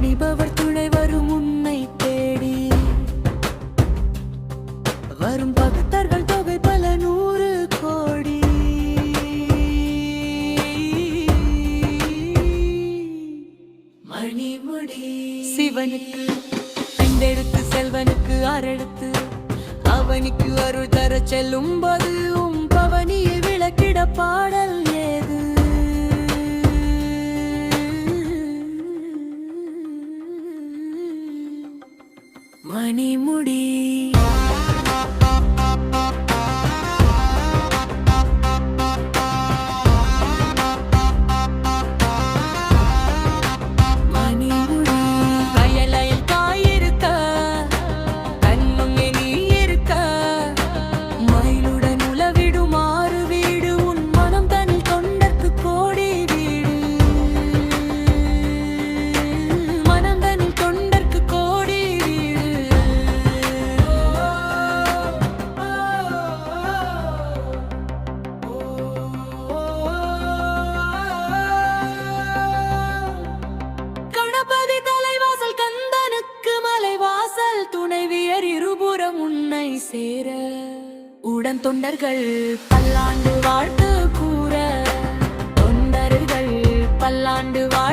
பணிபவர் துணை வரும் உன்னை தேடி. வரும் பக்தர்கள் தொகை பல நூறு கோடி. மணிமுடி. சிவனுக்கு பெண்டெடுத்து செல்வனுக்கு அரடுத்து அவனுக்கு அருள் தர செல்லும் போது உம் பவனியை விளக்கிட பாட மணிமுடி. சேர. உடன் தொண்டர்கள் பல்லாண்டு வாழ்த்து கூற. தொண்டர்கள் பல்லாண்டு வாழ்